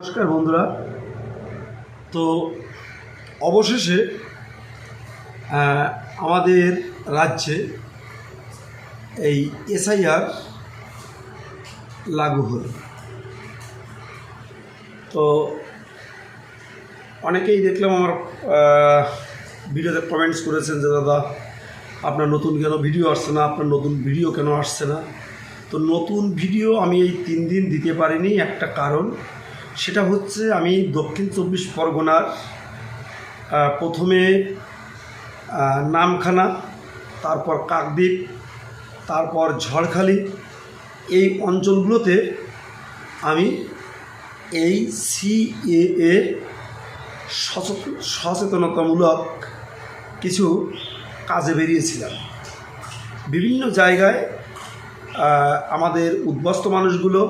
নমস্কার বন্ধুরা। তো অবশেষে আমাদের রাজ্যে এই এসআইআর লাগু হল। তো অনেকেই দেখলাম আমার ভিডিওতে কমেন্টস করেছেন যে, দাদা, আপনার নতুন কেন ভিডিও আসছে না? আপনার নতুন ভিডিও কেন আসছে না? তো নতুন ভিডিও আমি এই তিন দিন দিতে পারিনি। একটা কারণ সেটা হচ্ছে আমি দক্ষিণ চব্বিশ পরগনার প্রথমে নামখানা, তারপর কাকদ্বীপ, তারপর ঝড়খালি, এই অঞ্চলগুলোতে আমি এই সিএএ সচেতনতামূলক কিছু কাজে বেরিয়েছিলাম। বিভিন্ন জায়গায় আমাদের উদ্বস্ত মানুষগুলো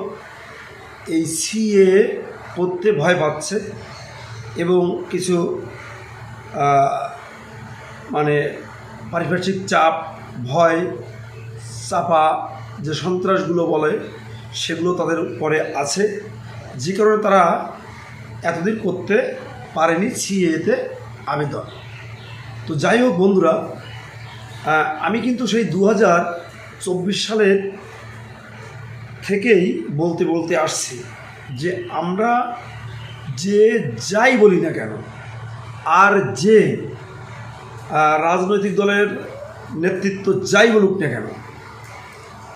এই সিএ পড়তে ভয় পাচ্ছে এবং কিছু মানে পারিপার্শ্বিক চাপ, ভয়, চাপা যে সন্ত্রাসগুলো বলে সেগুলো তাদের পরে আছে। যে কারণে তারা এতদিন করতে পারেনি সিএতে আবেদন। তো যাই হোক বন্ধুরা আমি কিন্তু সেই দু হাজার চব্বিশ সালের থেকেই বলতে বলতে আসছি। যে আমরা যে যাই বলি না কেন, আর যে রাজনৈতিক দলের নেতৃত্ব যাই বলুক না কেন,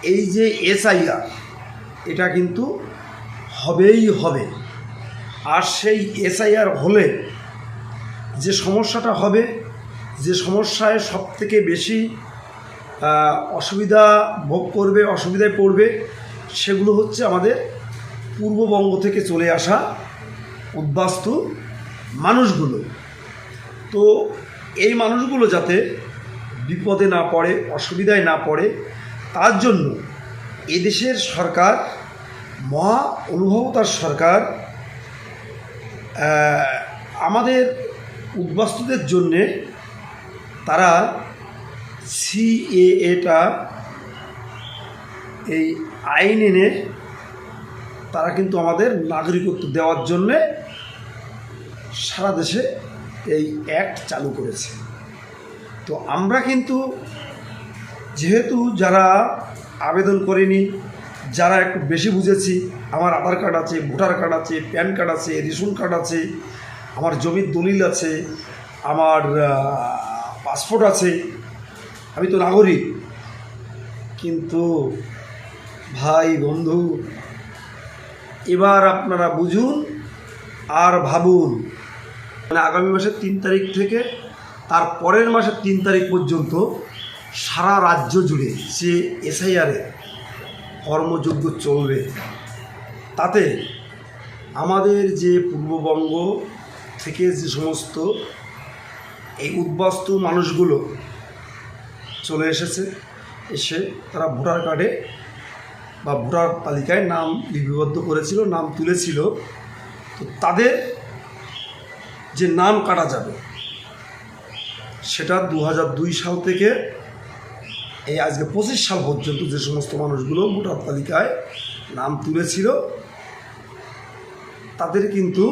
এই যে এসআইআর, এটা কিন্তু হবেই হবে। আর সেই এসআইআর হলে যে সমস্যাটা হবে, যে সমস্যায় সব থেকে বেশি অসুবিধা ভোগ করবে, অসুবিধায় পড়বে, সেগুলো হচ্ছে আমাদের পূর্ববঙ্গ থেকে চলে আসা উদ্বাস্তু মানুষগুলো। তো এই মানুষগুলো যাতে বিপদে না পড়ে, অসুবিধায় না পড়ে, তার জন্য এদেশের সরকার, মহা অনুভবতার সরকার আমাদের উদ্বাস্তুদের জন্যে তারা সিএএটা এই আইন এনে তারা কিন্তু আমাদের নাগরিকত্ব দেওয়ার জন্যে সারা দেশে এই অ্যাক্ট চালু করেছে। তো আমরা কিন্তু যেহেতু যারা আবেদন করিনি, যারা একটু বেশি বুঝেছি, আমার আধার কার্ড আছে, ভোটার কার্ড আছে, প্যান কার্ড আছে, রেশন কার্ড আছে, আমার জমির দলিল আছে, আমার পাসপোর্ট আছে, আমি তো নাগরিক। কিন্তু ভাই, বন্ধু এবার আপনারা বুঝুন আর ভাবুন। মানে আগামী মাসের তিন তারিখ থেকে তার পরের মাসের তিন তারিখ পর্যন্ত সারা রাজ্য জুড়ে যে এসআইআরে কর্মযোগ্য চলবে, তাতে আমাদের যে পূর্ববঙ্গ থেকে যে সমস্ত এই উদ্বাস্তু মানুষগুলো চলে এসেছে, এসে তারা ভোটার কার্ডে বা ভোটার তালিকায় নাম লিপিবদ্ধ করেছিল, নাম তুলেছিল, তো তাদের যে নাম কাটা যাবে, সেটা দু দুই সাল থেকে এই আজকে পঁচিশ সাল পর্যন্ত যে সমস্ত মানুষগুলো ভোটার তালিকায় নাম তুলেছিল, তাদের কিন্তু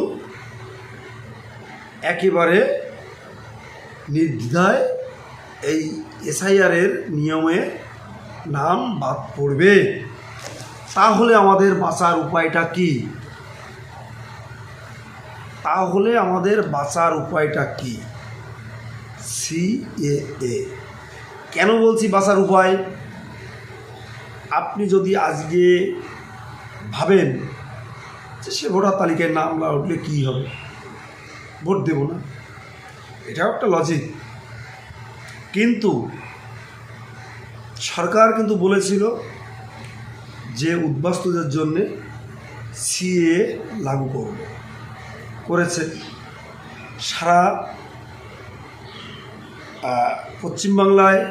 একেবারে নির্দ্বিধায় এই এসআইআরের নিয়মে নাম বাদ পড়বে। তাহলে আমাদের বাঁচার উপায়টা কি? তাহলে আমাদের বাঁচার উপায়টা কি? সিএএ কেন বলছি বাঁচার উপায়? আপনি যদি আজকে ভাবেন যে সে ভোটার তালিকায় নাম না উঠলে কী হবে? ভোট দেব না। এটাও একটা লজিক কিন্তু সরকার কিন্তু বলেছিল যে উদ্বাস্তুদের জন্যে সিএ লাগু করবে। করেছে। সারা পশ্চিমবাংলায়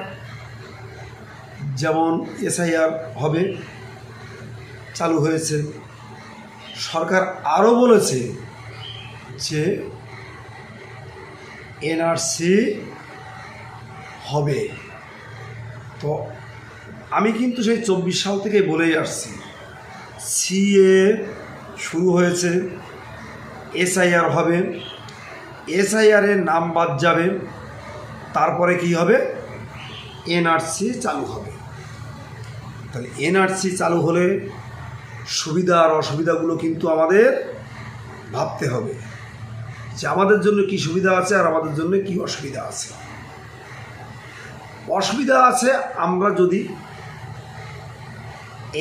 যেমন এসআইআর হবে, চালু হয়েছে। সরকার আরও বলেছে যে এনআরসি হবে। তো আমি কিন্তু সেই চব্বিশ সাল থেকে বলেই আসছি। সিএ শুরু হয়েছে এসআইআর হবে এসআইআরের নাম বাদ যাবে, তারপরে কি হবে? এনআরসি চালু হবে। তাহলে এনআরসি চালু হলে সুবিধা আর অসুবিধাগুলো কিন্তু আমাদের ভাবতে হবে যে আমাদের জন্য কি সুবিধা আছে আর আমাদের জন্য কি অসুবিধা আছে। অসুবিধা আছে, আমরা যদি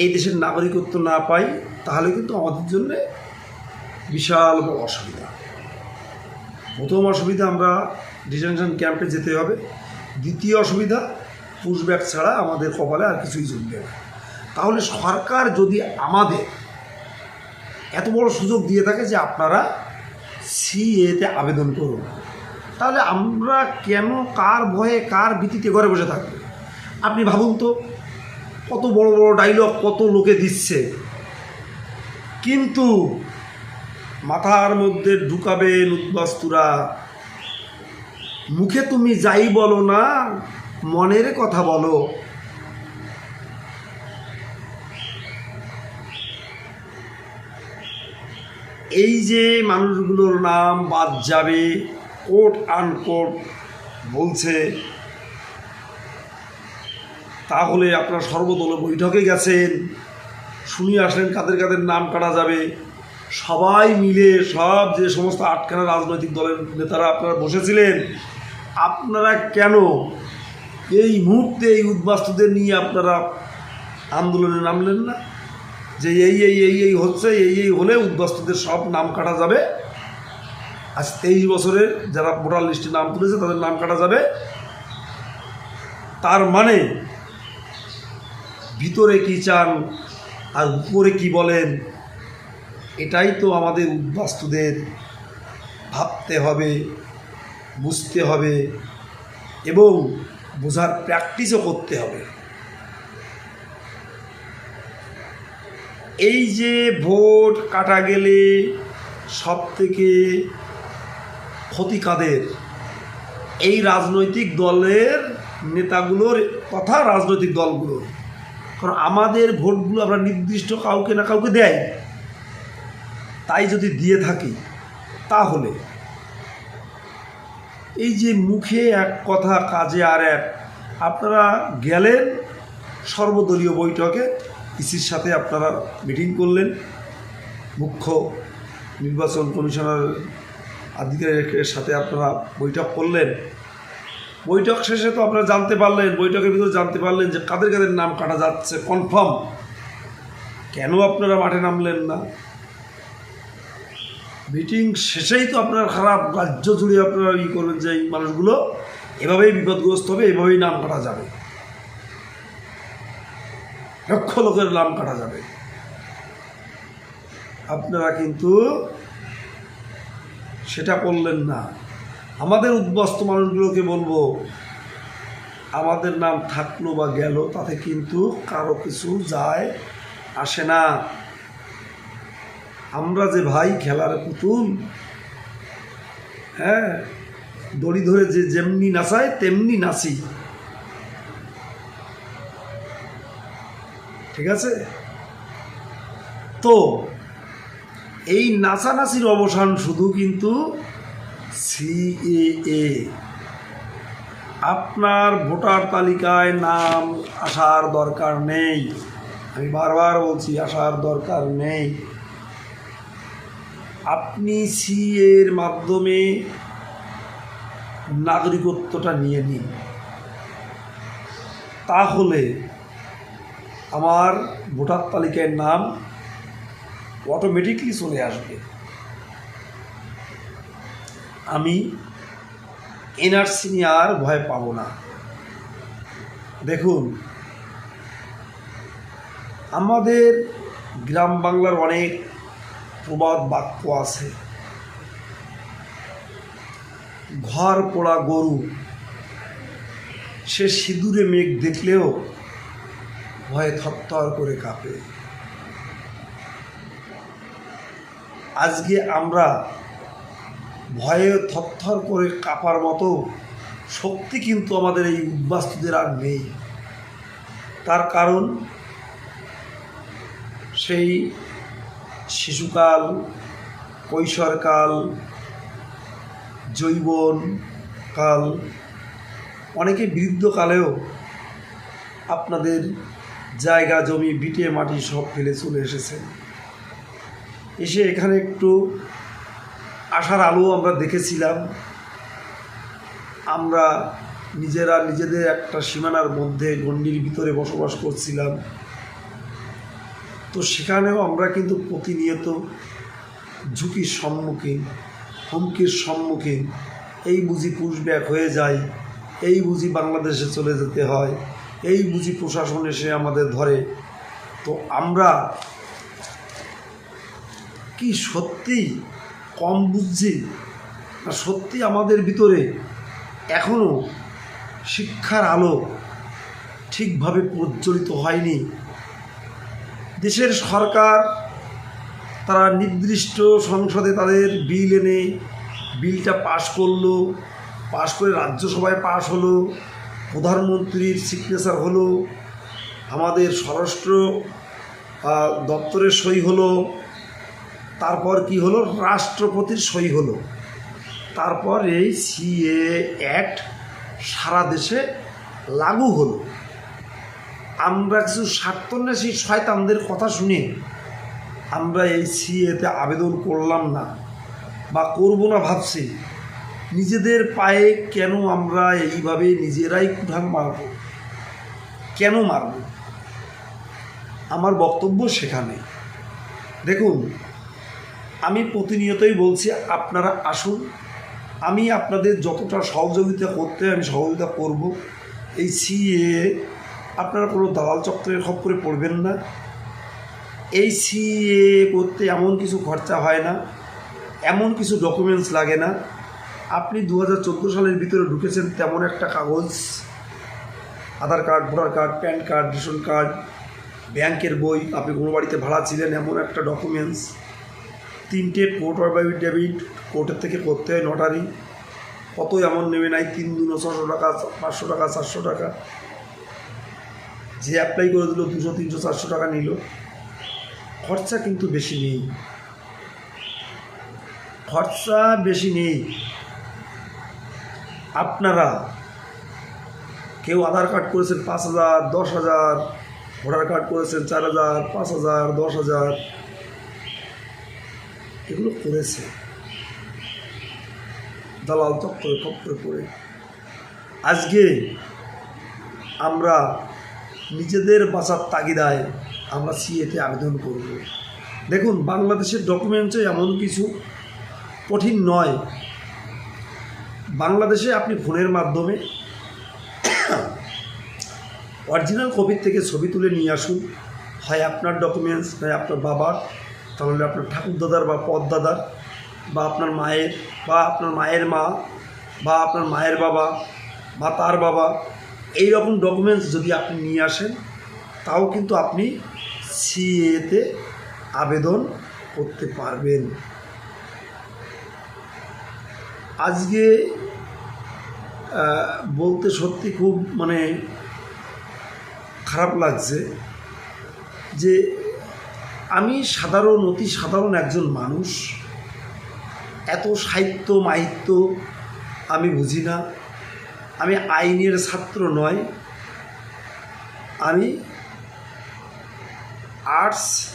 এই দেশের নাগরিকত্ব না পাই, তাহলে কিন্তু আমাদের জন্য বিশাল অসুবিধা। প্রথম অসুবিধা আমরা ডিটেনশন ক্যাম্পে যেতে হবে। দ্বিতীয় অসুবিধা পুশব্যাক ছাড়া আমাদের কপালে আর কিছুই জমবে না। তাহলে সরকার যদি আমাদের এত বড় সুযোগ দিয়ে থাকে যে আপনারা সিএতে আবেদন করুন। তাহলে আমরা কেন কার ভয়ে, কার ভীতিতে ঘরে বসে থাকব? আপনি ভাবুন তো, কত বড় বড় ডায়লগ কত লোকে দিচ্ছে। কিন্তু মাথার মধ্যে ঢুকাবেন উদ্বাস্তুরা মুখে তুমি যাই বলো না, মনের কথা বলো। এই যে মানুষগুলোর নাম বাদ যাবে কোট আনকোট বলছে, তাহলে আপনার সর্বদল বৈঠকে গেছেন, শুনি আসলেন কাদের কাদের নাম কাটা যাবে। সবাই মিলে সব যে সমস্ত আটখানা রাজনৈতিক দলের নেতারা আপনারা বসেছিলেন, আপনারা কেন এই মুহূর্তে এই উদ্বাস্তুদের নিয়ে আপনারা আন্দোলনে নামলেন না? যে এই এই এই এই হচ্ছে, এই এই হলে উদ্বাস্তুদের সব নাম কাটা যাবে আজ তেইশ বছরের যারা ভোটার লিস্টে নাম তুলেছে, তাদের নাম কাটা যাবে। তার মানে ভিতরে কি চান আর উপরে কি বলেন, এটাই তো আমাদের উদ্বাস্তুদের ভাবতে হবে, বুঝতে হবে এবং বোঝার প্র্যাকটিসও করতে হবে। এই যে ভোট কাটা গেলে সব থেকে ক্ষতি কাদের এই রাজনৈতিক দলের নেতাগুলোর তথা রাজনৈতিক দলগুলোর। কারণ আমাদের ভোটগুলো আমরা নির্দিষ্ট কাউকে না কাউকে দেয় তাই যদি দিয়ে থাকি, তাহলে এই যে মুখে এক কথা, কাজে আর এক, আপনারা গেলেন সর্বদলীয় বৈঠকে, ইসির সাথে আপনারা মিটিং করলেন। মুখ্য নির্বাচন কমিশনার আধিকারিকের সাথে আপনারা বৈঠক করলেন। বৈঠক শেষে তো আপনারা জানতে পারলেন, বৈঠকের ভিতরে জানতে পারলেন যে কাদের কাদের নাম কাটা যাচ্ছে কনফার্ম কেন আপনারা মাঠে নামলেন না? মিটিং শেষেই তো আপনার খারাপ রাজ্য জুড়ে আপনারা ই করবেন যে এই মানুষগুলো এভাবেই বিপদগ্রস্ত হবে, এভাবেই নাম কাটা যাবে। লক্ষ লোকের নাম কাটা যাবে। আপনারা কিন্তু সেটা করলেন না। আমাদের উদ্বস্ত মানুষগুলোকে বলব, আমাদের নাম থাকল বা গেল, তাতে কিন্তু কারও কিছু যায়, আসে না। আমরা যে ভাই খেলার পুতুল হ্যাঁ দড়ি ধরে যে যেমনি নাচায়, তেমনি নাচি। ঠিক আছে? তো এই নাচানাচির অবসান শুধু কিন্তু সিএএ আপনার ভোটার তালিকায় নাম আসার দরকার নেই। আমি বারবার বলছি, আসার দরকার নেই। আপনি সিএর মাধ্যমে নাগরিকত্বটা নিয়ে নিন। তাহলে আমার ভোটার তালিকায় নাম অটোমেটিকলি চলে আসবে। আমি এনআরসি নিয়ে আর ভয় পাবো না। দেখুন, আমাদের গ্রাম বাংলার অনেক প্রবাদ বাক্য আছে। ঘর পোড়া গরু, সে সিঁদুরে মেঘ দেখলেও ভয়ে থরথর করে কাঁপে। আজকে আমরা ভয়ে থরথর করে কাঁপার মতো শক্তি কিন্তু আমাদের এই উদ্বাস্তুদের আর নেই। তার কারণ সেই শিশুকাল, কৈশোরকাল জৈবন কাল অনেকে বৃদ্ধকালেও আপনাদের জায়গা জমি, বিটে, মাটি সব ফেলে চলে এসেছেন এসে এখানে একটু আশার আলো আমরা দেখেছিলাম। আমরা নিজেরা নিজেদের একটা সীমানার মধ্যে গণ্ডির ভিতরে বসবাস করছিলাম। তো সেখানেও আমরা কিন্তু প্রতিনিয়ত ঝুঁকির সম্মুখীন, হুমকির সম্মুখীন। এই বুঝি পুশব্যাক হয়ে যায়, এই বুঝি বাংলাদেশে চলে যেতে হয়, এই বুঝি প্রশাসন এসে আমাদের ধরে। তো আমরা কি সত্যি কম বুঝছি না সত্যি আমাদের ভিতরে এখনও শিক্ষার আলো ঠিকভাবে প্রজ্বলিত হয়নি? দেশের সরকার, তারা নির্দিষ্ট সংসদে তাদের বিল এনে বিলটা পাশ করল, পাশ করে রাজ্যসভায় পাশ হলো, প্রধানমন্ত্রীর সিগনেচার হলো, আমাদের স্বরাষ্ট্র দপ্তরের সই হলো তারপর কি হলো? রাষ্ট্রপতির সই হলো। তারপর এই সিএ অ্যাক্ট সারা দেশে লাগু হলো। আমরা কিছু স্বার্থন্বেষী শয়তানদের কথা শুনে। আমরা এই সিএতে আবেদন করলাম না বা করব না ভাবছি। নিজেদের পায়ে কেন আমরা এইভাবে নিজেরাই কুঠাং মারব? কেন মারব? আমার বক্তব্য সেখানে। দেখুন আমি প্রতিনিয়তই বলছি, আপনারা আসুন। আমি আপনাদের যতটা সহযোগিতা করতে আমি সহযোগিতা করব। এই সিএ আপনারা কোনো দালাল চক্রের খপ্পরে পড়বেন না। এই সিএ করতে এমন কিছু খরচা হয় না, এমন কিছু ডকুমেন্টস লাগে না। আপনি দু হাজার চোদ্দ সালের ভিতরে ঢুকেছেন, তেমন একটা কাগজ, Aadhaar card, voter card, PAN card, ration card, ব্যাংকের বই, আপনি কোনো বাড়িতে ভাড়া ছিলেন, এমন একটা ডকুমেন্টস তিনটে কোর্ট ডেবিট কোর্টের থেকে করতে হয় নটারি কত এমন নেবে নাই, তিন দুনো ছশো টাকা, পাঁচশো টাকা, চারশো টাকা। যে অ্যাপ্লাই করে দিল, দুশো, তিনশো, চারশো টাকা নিল। খরচা কিন্তু বেশি নেই। খরচা বেশি নেই। আপনারা কেউ আধার কার্ড করেছেন পাঁচ হাজার, দশ হাজার, ভোটার কার্ড করেছেন চার হাজার, পাঁচ হাজার, দশ হাজার এগুলো করেছে। দালাল চক্করে খপ্পরে করে। আজকে আমরা নিজেদের বাঁচার তাগিদায় আমরা সিএতে আবেদন করব। দেখুন, বাংলাদেশের ডকুমেন্টসে এমন কিছু কঠিন নয়। বাংলাদেশে আপনি ফোনের মাধ্যমে অরিজিনাল কপির থেকে ছবি তুলে নিয়ে আসুন। হয় আপনার ডকুমেন্টস নয় আপনার বাবার। তাহলে আপনার ঠাকুরদাদার বা পদদাদার বা আপনার মায়ের বা আপনার মায়ের মা বা আপনার মায়ের বাবা বা তার বাবা এই রকম ডকুমেন্টস যদি আপনি নিয়ে আসেন, তাও কিন্তু আপনি সিএতে আবেদন করতে পারবেন। আজকে বলতে সত্যি খুব মানে খারাপ লাগছে যে আমি সাধারণ, অতি সাধারণ একজন মানুষ। এত সাহিত্য, মাহিত্য আমি বুঝি না। আমি আইনের ছাত্র নয়। আমি আর্টস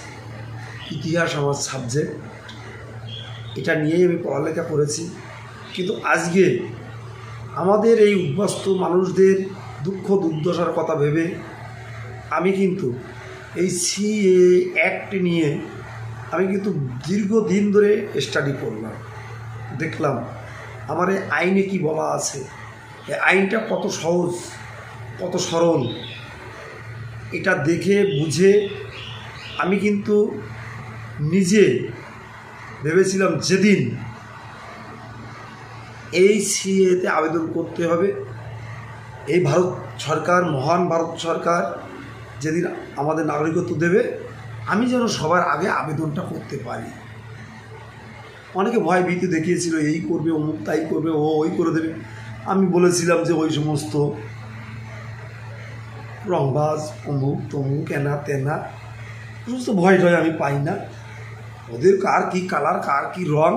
ইতিহাস আমার সাবজেক্ট এটা নিয়েই আমি পড়ালেখা করেছি। কিন্তু আজকে আমাদের এই উদ্বাস্ত মানুষদের দুঃখ দুর্দশার কথা ভেবে আমি কিন্তু এই সিএ অ্যাক্ট নিয়ে আমি কিন্তু দীর্ঘদিন ধরে স্টাডি করলাম, দেখলাম, আমার এই আইনে কি বলা আছে আইনটা কত সহজ, কত সরল, এটা দেখে, বুঝে আমি কিন্তু নিজে ভেবেছিলাম যেদিন এই সিএতে আবেদন করতে হবে, এই ভারত সরকার, মহান ভারত সরকার যেদিন আমাদের নাগরিকত্ব দেবে, আমি যেন সবার আগে আবেদনটা করতে পারি। অনেকে ভয় ভীতি দেখিয়েছিল, এই করবে, অমুক তাই করবে, ও ওই করে দেবে। আমি বলেছিলাম যে ওই সমস্ত রংবাজ, অমুক, তমুক, এনা, তেনা সমস্ত ভয় টয় আমি পাই না। ওদের কার কি কালার, কার কি রং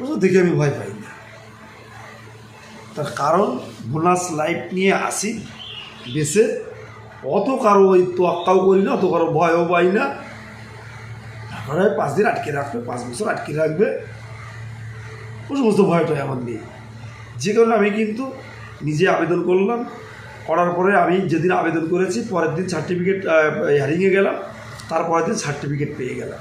ওসব দেখে আমি ভয় পাই না। তার কারণ, বোনাস লাইফ নিয়ে আসি, বেসে অত কারও ওই তোয়াক্কাও করি না, অত কারও ভয়ও পাই না। তারপরে পাঁচ দিন আটকে রাখবে, পাঁচ বছর আটকে রাখবে। ও সমস্ত ভয়টাই আমার নেই যে কারণে আমি কিন্তু নিজে আবেদন করলাম। করার পরে আমি যেদিন আবেদন করেছি, পরের দিন সার্টিফিকেট হিয়ারিংয়ে গেলাম। তারপরের দিন সার্টিফিকেট পেয়ে গেলাম।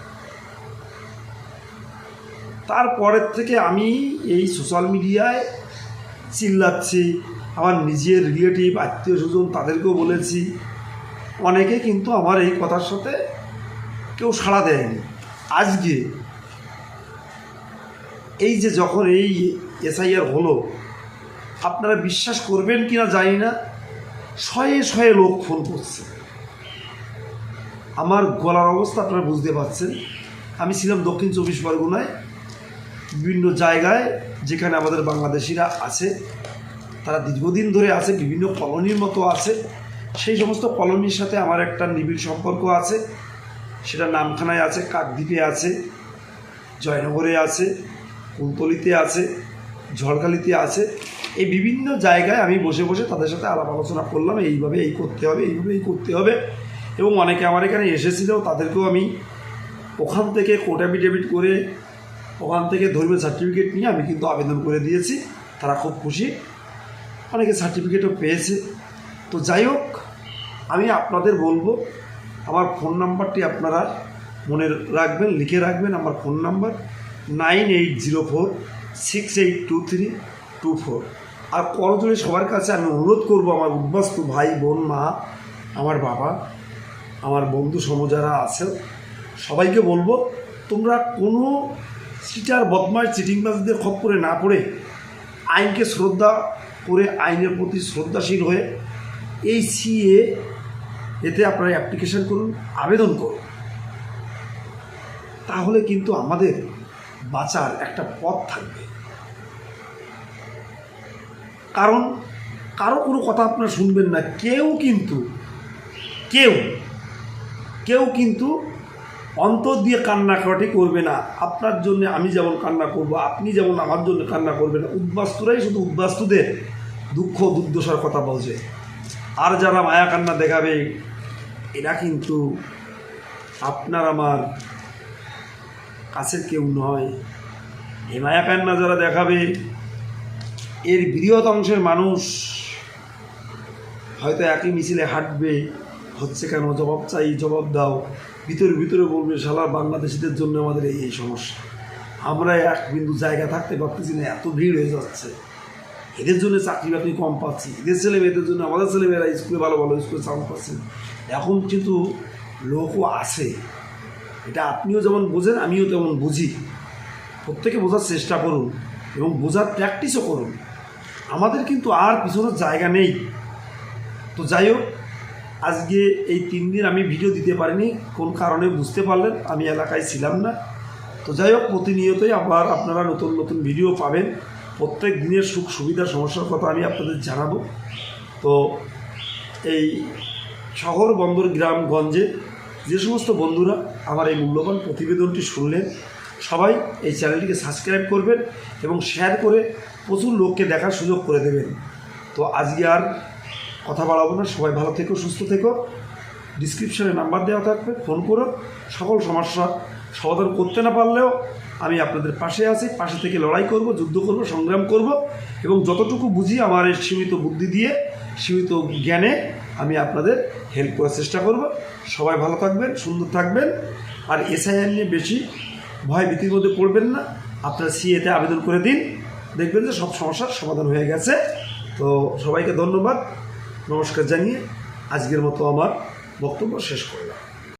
তারপরের থেকে আমি এই সোশ্যাল মিডিয়ায় চিল্লাচ্ছি। আমার নিজের রিলেটিভ আত্মীয় স্বজন তাদেরকেও বলেছি। অনেকে কিন্তু আমার এই কথার সাথে কেউ সাড়া দেয়নি। আজকে এই যে যখন এই এসআইআর হলো, আপনারা বিশ্বাস করবেন কি না জানি না, শয়ে শয়ে লোক ফোন করছে। আমার গলার অবস্থা আপনারা বুঝতে পারছেন। আমি ছিলাম দক্ষিণ চব্বিশ পরগনায়, বিভিন্ন জায়গায় যেখানে আমাদের বাংলাদেশিরা আছে, তারা দীর্ঘদিন ধরে আছে, বিভিন্ন কলোনির মতো আছে। সেই সমস্ত কলোনির সাথে আমার একটা নিবিড় সম্পর্ক আছে। সেটা নামখানায় আছে, কাকদ্বীপে আছে, জয়নগরে আছে, কুলতলিতে আছে, ঝড়খালিতে আছে। এই বিভিন্ন জায়গায় আমি বসে বসে তাদের সাথে আলাপ আলোচনা করলাম, এইভাবে এই করতে হবে, এইভাবে এই করতে হবে। এবং অনেকে আমার এখানে এসেছিল, তাদেরকেও আমি ওখান থেকে কোর্ট অ্যাফিডেভিট করে, ওখান থেকে ধর্মীয় সার্টিফিকেট নিয়ে আমি কিন্তু আবেদন করে দিয়েছি। তারা খুব খুশি। অনেকে সার্টিফিকেটও পেয়েছে। তো যাই হোক আমি আপনাদের বলব, আমার ফোন নাম্বারটি আপনারা মনে রাখবেন, লিখে রাখবেন, আমার phone number nine eight zero four six eight two three two four আর করজোড়ে সবার কাছে আমি অনুরোধ করব, আমার উদ্বাস্তু ভাই, বোন, মা, আমার বাবা, আমার বন্ধু সম যারা আছে সবাইকে বলব, তোমরা কোনো সিটার বদমাস চিটিংবাজদের খপ্পরে না পড়ে আইনকে শ্রদ্ধা করে, আইনের প্রতি শ্রদ্ধাশীল হয়ে এই সিএ এতে আপনারা অ্যাপ্লিকেশন করুন, আবেদন করুন। তাহলে কিন্তু আমাদের বাঁচার একটা পথ থাকবে। কারণ কারও কোনো কথা আপনারা শুনবেন না, কেউ কিন্তু, কেউ কেউ কিন্তু অন্তর দিয়ে কান্নাকাটি করবে না। আপনার জন্য আমি যেমন কান্না করব, আপনি যেমন আমার জন্য কান্না করবেন উদ্বাস্তুরাই শুধু উদ্বাস্তুদের দুঃখ দুর্দশার কথা বলছে। আর যারা মায়া কান্না দেখাবে এরা কিন্তু আপনার আমার কাছের কেউ নয়। এই মায়া কান্না যারা দেখাবে, এর বৃহৎ অংশের মানুষ হয়তো একই মিছিলে হাঁটবে, হচ্ছে কেন জবাব চাই, জবাব দাও। ভিতরে ভিতরে বলবে সালা বাংলাদেশিদের জন্য আমাদের এই এই সমস্যা। আমরা এক বিন্দু জায়গা থাকতে পারতেছি না, এত ভিড় হয়ে যাচ্ছে। এদের জন্য চাকরি বাকরি কম পাচ্ছি। এদের ছেলে মেয়েদের জন্য আমাদের ছেলেমেয়েরা স্কুলে ভালো ভালো স্কুলে চান্স পাচ্ছে এখন কিন্তু লোকও আছে। এটা আপনিও যেমন বোঝেন, আমিও তেমন বুঝি। প্রত্যেকে বোঝার চেষ্টা করুন এবং বোঝার প্র্যাকটিসও করুন। আমাদের কিন্তু আর পিছনের জায়গা নেই। তো যাই হোক, আজকে এই তিন দিন আমি ভিডিও দিতে পারিনি, কোন কারণে বুঝতে পারলেন, আমি এলাকায় ছিলাম না। তো যাই হোক, প্রতিনিয়তই আবার আপনারা নতুন নতুন ভিডিও পাবেন। প্রত্যেক দিনের সুখ সুবিধা সমস্যার কথা আমি আপনাদের জানাব। তো এই শহর বন্দর গ্রামগঞ্জে যে সমস্ত বন্ধুরা আমার এই মূল্যবান প্রতিবেদনটি শুনলেন, সবাই এই চ্যানেলটিকে সাবস্ক্রাইব করবেন এবং শেয়ার করে প্রচুর লোককে দেখার সুযোগ করে দেবেন। তো আজকে আর কথা বাড়াবো না, সবাই ভালো থেকো, সুস্থ থেকো। ডিসক্রিপশনে নাম্বার দেওয়া থাকবে ফোন করো। সকল সমস্যা সমাধান করতে না পারলেও আমি আপনাদের পাশে আছি, পাশে থেকে লড়াই করব, যুদ্ধ করব, সংগ্রাম করব এবং যতটুকু বুঝি আমার এই সীমিত বুদ্ধি দিয়ে, সীমিত জ্ঞানে আমি আপনাদের হেল্প করার চেষ্টা করব। সবাই ভালো থাকবেন, সুন্দর থাকবেন। আর এসআইআর নিয়ে বেশি ভয় ভীতির মধ্যে পড়বেন না। আপনারা সিএতে আবেদন করে দিন। দেখবেন যে সব সমস্যার সমাধান হয়ে গেছে। তো সবাইকে ধন্যবাদ। নমস্কার জানিয়ে আজকের মতো আমার বক্তব্য শেষ করলাম।